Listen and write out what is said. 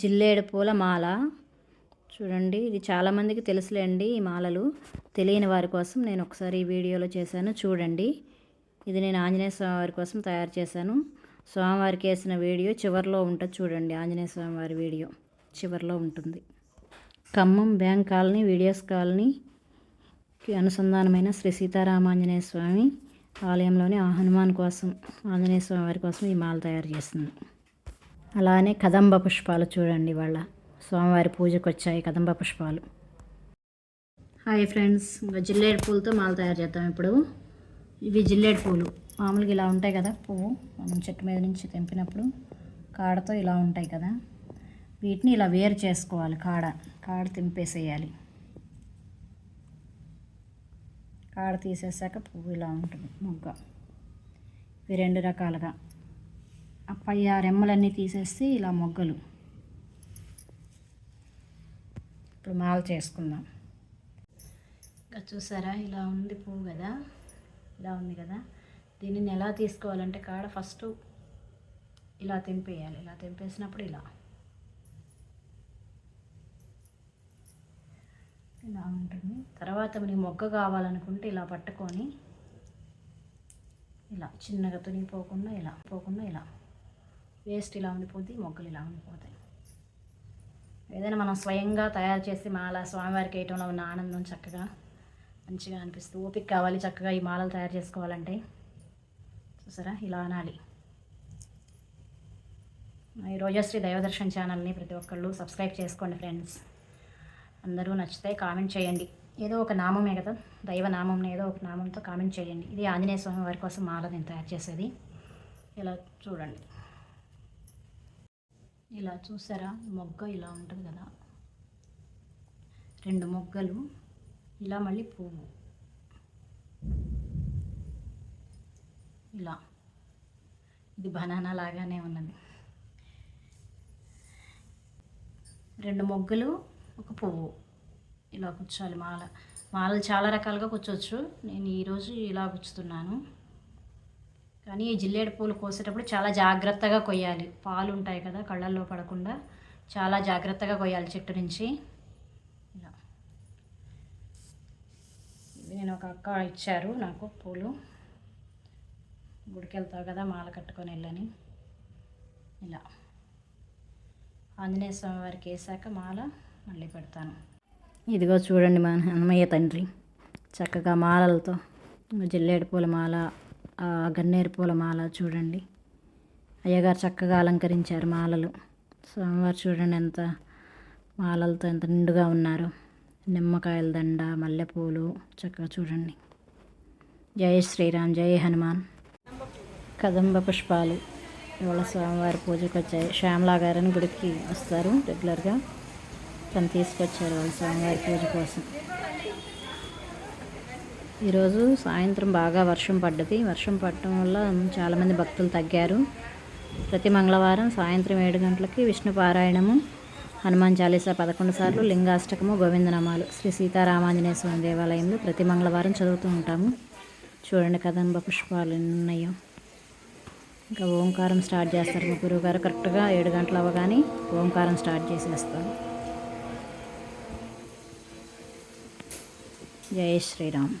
జిల్లేడు పూల మాల. చూడండి ఇది చాలామందికి తెలుసులేండి ఈ మాలలు. తెలియని వారి కోసం నేను ఒకసారి ఈ వీడియోలో చేశాను. చూడండి ఇది నేను ఆంజనేయ స్వామి వారి కోసం తయారు చేశాను. స్వామివారికి వేసిన వీడియో చివరిలో ఉంటుంది చూడండి ఆంజనేయ స్వామి వారి వీడియో చివరిలో ఉంటుంది. ఖమ్మం బ్యాంక్ కాలనీ వీడియోస్ కాలనీకి అనుసంధానమైన శ్రీ సీతారామాంజనేయ స్వామి ఆలయంలోని ఆ హనుమాన్ కోసం ఆంజనేయ స్వామి వారి కోసం ఈ మాల తయారు చేస్తుంది అలానే కదంబ పుష్పాలు చూడండి వాళ్ళ స్వామివారి పూజకు వచ్చాయి కదంబ పుష్పాలు. హాయ్ ఫ్రెండ్స్ ఇంకా జిల్లేడు పూలతో మాల తయారు చేద్దాం ఇప్పుడు. ఇవి జిల్లేడు పూలు. మామూలుగా ఇలా ఉంటాయి కదా పువ్వు మనం చెట్టు మీద నుంచి తెంపినప్పుడు కాడతో ఇలా ఉంటాయి కదా. వీటిని ఇలా వేరు చేసుకోవాలి కాడ. కాడ తెంపేసేయాలి. కాడ తీసేసాక పువ్వు ఇలా ఉంటుంది మొగ్గ. ఇవి రెండు రకాలుగా. పై ఆ రెమ్మలన్నీ తీసేసి ఇలా మొగ్గలు. ఇప్పుడు మాల చేసుకుందాం. ఇంకా చూసారా ఇలా ఉంది పువ్వు కదా? ఇలా ఉంది కదా? దీనిని ఎలా తీసుకోవాలంటే కాడ ఫస్ట్ ఇలా తెంపేయాలి. ఇలా తెంపేసినప్పుడు ఇలా. ఇలా ఉంటుంది. తర్వాత మనకి మొగ్గ కావాలనుకుంటే ఇలా పట్టుకొని ఇలా చిన్నగా తునిగిపోకుండా ఇలా పోకుండా ఇలా. వేస్ట్ ఇలా ఉండిపోద్ది మొగ్గలు ఇలా ఉండిపోతాయి. ఏదైనా మనం స్వయంగా తయారు చేసి మాల స్వామివారికి వేయటంలో ఉన్న ఆనందం చక్కగా మంచిగా అనిపిస్తుంది. ఓపిక కావాలి చక్కగా ఈ మాలలు తయారు చేసుకోవాలంటే. చూసారా? ఇలా అనాలి. ఈ రోజశ్రీ దైవదర్శన్ ఛానల్ని ప్రతి ఒక్కళ్ళు సబ్స్క్రైబ్ చేసుకోండి ఫ్రెండ్స్. అందరూ నచ్చితే కామెంట్ చేయండి. ఏదో ఒక నామమే కదా దైవ నామం ఏదో ఒక నామంతో కామెంట్ చేయండి. ఇది ఆంజనేయ స్వామి వారి కోసం మాల నేను తయారు చేసేది. ఇలా చూడండి. ఇలా చూసారా? మొగ్గ ఇలా ఉంటుంది కదా. రెండు మొగ్గలు ఇలా మళ్ళీ పువ్వు. ఇలా. ఇది బనానా లాగానే ఉన్నది. రెండు మొగ్గలు ఒక పువ్వు. ఇలా కూర్చోాలి మాల మాలలు చాలా రకాలుగా కూర్చోవచ్చు. నేను ఈరోజు ఇలా కూర్చుతున్నాను. కానీ ఈ జిల్లేడు పూలు కోసేటప్పుడు చాలా జాగ్రత్తగా కొయ్యాలి. పాలు ఉంటాయి కదా కళ్ళల్లో పడకుండా చాలా జాగ్రత్తగా కొయ్యాలి చెట్టు నుంచి. ఇలా. ఇవి నేను ఒక అక్క ఇచ్చారు నాకు పూలు. గుడికి వెళ్తావు కదా మాల కట్టుకొని వెళ్ళని. ఇలా. ఆంజనేయ స్వామి వారికి వేసాక మాల మళ్ళీ పెడతాను. ఇదిగో చూడండి మా అన్నమయ్య తండ్రి. చక్కగా మాలలతో జిల్లేడు పూల మాల గన్నేరు పూల మాల చూడండి. అయ్యగారు చక్కగా అలంకరించారు మాలలు. స్వామివారు చూడండి ఎంత మాలలతో ఎంత నిండుగా ఉన్నారు. నిమ్మకాయల దండ మల్లెపూలు చక్కగా చూడండి. జై శ్రీరామ్ జై హనుమాన్. కదంబ పుష్పాలు. ఇవాళ స్వామివారి పూజకు వచ్చాయి. శ్యామలా గారని గుడికి వస్తారు రెగ్యులర్గా. తను తీసుకొచ్చారు వాళ్ళ స్వామివారి పూజ కోసం. ఈరోజు సాయంత్రం బాగా వర్షం పడ్డది. వర్షం పడటం వల్ల చాలామంది భక్తులు తగ్గారు. ప్రతి మంగళవారం సాయంత్రం ఏడు గంటలకి విష్ణు పారాయణము హనుమాన్ చాలీసా పదకొండు సార్లు లింగాష్టకము గోవిందనామాలు శ్రీ సీతారామాంజనేయ స్వామి దేవాలయంలో ప్రతి మంగళవారం చదువుతూ ఉంటాము. చూడండి కదంబ పుష్పాలు ఎన్ని ఉన్నాయో ఇంకా ఓంకారం స్టార్ట్ చేస్తారు. మా గురువు గారు కరెక్ట్గా ఏడు గంటలు అవ్వగానే ఓంకారం స్టార్ట్ చేసేస్తారు. జై శ్రీరామ్.